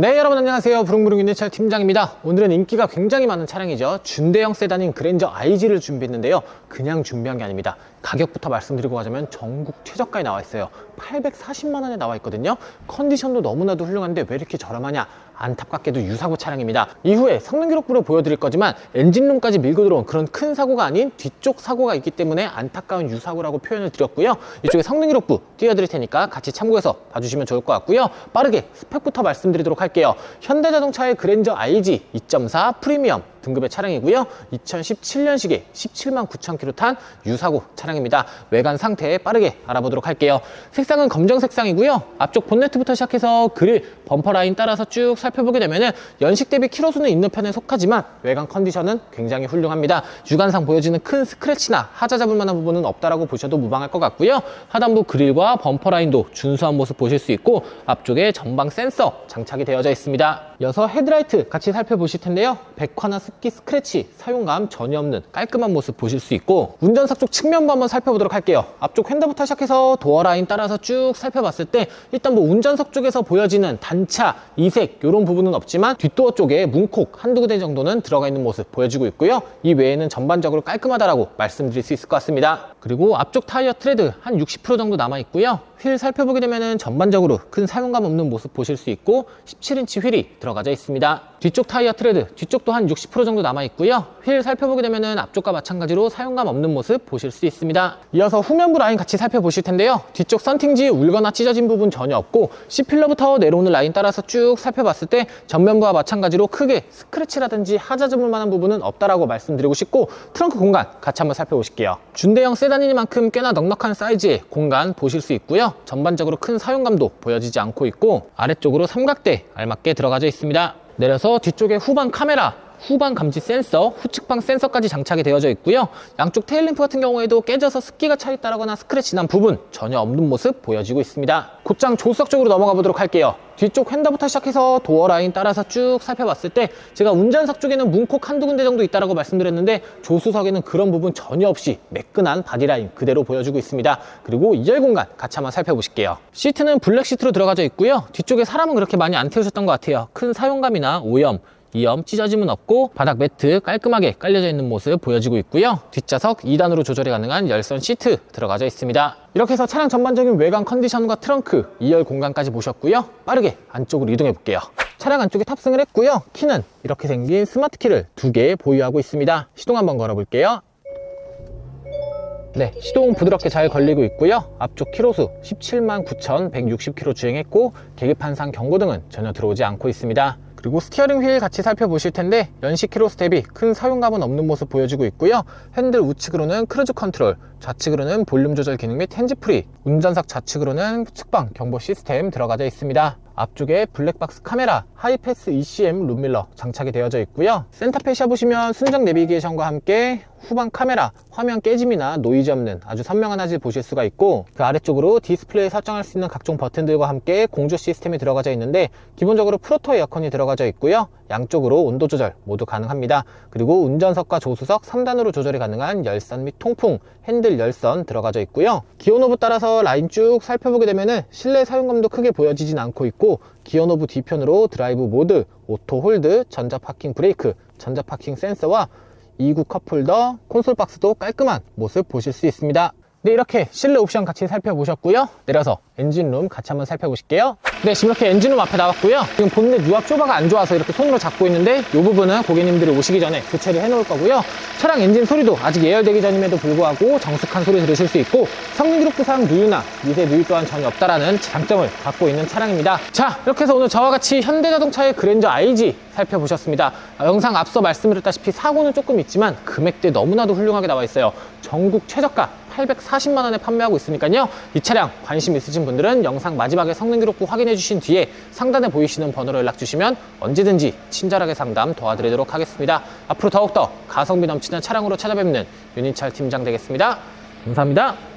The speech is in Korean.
네 여러분 안녕하세요. 부릉부릉 윤대철 팀장입니다. 오늘은 인기가 굉장히 많은 차량이죠. 준대형 세단인 그랜저 IG를 준비했는데요. 그냥 준비한 게 아닙니다. 가격부터 말씀드리고 가자면 전국 최저가에 나와 있어요. 840만 원에 나와 있거든요. 컨디션도 너무나도 훌륭한데 왜 이렇게 저렴하냐 안타깝게도 유사고 차량입니다. 이후에 성능 기록부를 보여드릴 거지만 엔진룸까지 밀고 들어온 그런 큰 사고가 아닌 뒤쪽 사고가 있기 때문에 안타까운 유사고라고 표현을 드렸고요. 이쪽에 성능 기록부 띄워드릴 테니까 같이 참고해서 봐주시면 좋을 것 같고요. 빠르게 스펙부터 말씀드리도록 할게요. 현대자동차의 그랜저 IG 2.4 프리미엄 등급의 차량이고요. 2017년식에 17만 9천 킬로 탄 유사고 차량입니다. 외관 상태 빠르게 알아보도록 할게요. 색상은 검정 색상이고요. 앞쪽 본네트부터 시작해서 그릴, 범퍼 라인 따라서 쭉 살펴보게 되면은 연식 대비 키로 수는 있는 편에 속하지만 외관 컨디션은 굉장히 훌륭합니다. 육안상 보여지는 큰 스크래치나 하자 잡을 만한 부분은 없다라고 보셔도 무방할 것 같고요. 하단부 그릴과 범퍼 라인도 준수한 모습 보실 수 있고 앞쪽에 전방 센서 장착이 되어져 있습니다. 이어서 헤드라이트 같이 살펴보실 텐데요. 백화나 습기 스크래치 사용감 전혀 없는 깔끔한 모습 보실 수 있고 운전석 쪽 측면부 한번 살펴보도록 할게요. 앞쪽 핸들부터 시작해서 도어 라인 따라서 쭉 살펴봤을 때 일단 뭐 운전석 쪽에서 보여지는 단차, 이색 이런 부분은 없지만 뒷도어 쪽에 문콕 한두 군데 정도는 들어가 있는 모습 보여지고 있고요. 이 외에는 전반적으로 깔끔하다라고 말씀드릴 수 있을 것 같습니다. 그리고 앞쪽 타이어 트레드 한 60% 정도 남아 있고요. 휠 살펴보게 되면은 전반적으로 큰 사용감 없는 모습 보실 수 있고 17인치 휠이 들어가져 있습니다. 뒤쪽 타이어 트레드 뒤쪽도 한 60% 정도 남아 있고요. 휠 살펴보게 되면은 앞쪽과 마찬가지로 사용감 없는 모습 보실 수 있습니다. 이어서 후면부 라인 같이 살펴보실 텐데요. 뒤쪽 썬팅지 울거나 찢어진 부분 전혀 없고 C필러부터 내려오는 라인 따라서 쭉 살펴봤을 때 전면부와 마찬가지로 크게 스크래치라든지 하자 잡을 만한 부분은 없다라고 말씀드리고 싶고 트렁크 공간 같이 한번 살펴보실게요. 준대형 세단이니만큼 꽤나 넉넉한 사이즈의 공간 보실 수 있고요. 전반적으로 큰 사용감도 보여지지 않고 있고 아래쪽으로 삼각대 알맞게 들어가져 있습니다. 내려서 뒤쪽에 후방 카메라 후방 감지 센서, 후측방 센서까지 장착이 되어져 있고요. 양쪽 테일 램프 같은 경우에도 깨져서 습기가 차 있다거나 스크래치 난 부분 전혀 없는 모습 보여지고 있습니다. 곧장 조수석 쪽으로 넘어가 보도록 할게요. 뒤쪽 핸더부터 시작해서 도어 라인 따라서 쭉 살펴봤을 때 제가 운전석 쪽에는 문콕 한두 군데 정도 있다라고 말씀드렸는데 조수석에는 그런 부분 전혀 없이 매끈한 바디라인 그대로 보여주고 있습니다. 그리고 2열 공간 같이 한번 살펴보실게요. 시트는 블랙 시트로 들어가져 있고요. 뒤쪽에 사람은 그렇게 많이 안 태우셨던 것 같아요. 큰 사용감이나 오염 이염 찢어짐은 없고 바닥 매트 깔끔하게 깔려져 있는 모습 보여지고 있고요. 뒷좌석 2단으로 조절이 가능한 열선 시트 들어가져 있습니다. 이렇게 해서 차량 전반적인 외관 컨디션과 트렁크 2열 공간까지 보셨고요. 빠르게 안쪽으로 이동해 볼게요. 차량 안쪽에 탑승을 했고요. 키는 이렇게 생긴 스마트 키를 두 개 보유하고 있습니다. 시동 한번 걸어 볼게요. 네, 시동 부드럽게 잘 걸리고 있고요. 앞쪽 키로수 17만 9,160km 주행했고 계기판상 경고등은 전혀 들어오지 않고 있습니다. 그리고 스티어링 휠 같이 살펴보실 텐데 연식 키로수 대비 큰 사용감은 없는 모습 보여주고 있고요. 핸들 우측으로는 크루즈 컨트롤, 좌측으로는 볼륨 조절 기능 및 핸즈 프리, 운전석 좌측으로는 측방 경보 시스템 들어가져 있습니다. 앞쪽에 블랙박스 카메라, 하이패스 ECM 룸밀러 장착이 되어져 있고요. 센터페시아 보시면 순정 내비게이션과 함께 후방 카메라, 화면 깨짐이나 노이즈 없는 아주 선명한 화질 보실 수가 있고 그 아래쪽으로 디스플레이 설정할 수 있는 각종 버튼들과 함께 공조 시스템이 들어가져 있는데 기본적으로 프로토 에어컨이 들어가져 있고요. 양쪽으로 온도 조절 모두 가능합니다. 그리고 운전석과 조수석 3단으로 조절이 가능한 열선 및 통풍, 핸들 열선 들어가져 있고요. 기어노브 따라서 라인 쭉 살펴보게 되면은 실내 사용감도 크게 보여지진 않고 있고 기어노브 뒤편으로 드라이브 모드, 오토 홀드, 전자 파킹 브레이크, 전자 파킹 센서와 2구 컵홀더, 콘솔 박스도 깔끔한 모습 보실 수 있습니다. 네, 이렇게 실내 옵션 같이 살펴보셨고요. 내려서 엔진룸 같이 한번 살펴보실게요. 네, 지금 이렇게 엔진룸 앞에 나왔고요. 지금 본넷 유압 쇼바가 안 좋아서 이렇게 손으로 잡고 있는데 이 부분은 고객님들이 오시기 전에 교체를 해놓을 거고요. 차량 엔진 소리도 아직 예열되기 전임에도 불구하고 정숙한 소리 들으실 수 있고 성능 기록부상 누유나 미세 누유 또한 전혀 없다라는 장점을 갖고 있는 차량입니다. 자, 이렇게 해서 오늘 저와 같이 현대자동차의 그랜저 IG 살펴보셨습니다. 아, 영상 앞서 말씀드렸다시피 사고는 조금 있지만 금액대 너무나도 훌륭하게 나와 있어요. 전국 최저가 840만 원에 판매하고 있으니까요. 이 차량 관심 있으신 분들은 영상 마지막에 성능 기록부 확인해 주신 뒤에 상단에 보이시는 번호로 연락 주시면 언제든지 친절하게 상담 도와드리도록 하겠습니다. 앞으로 더욱더 가성비 넘치는 차량으로 찾아뵙는 윤인철 팀장 되겠습니다. 감사합니다.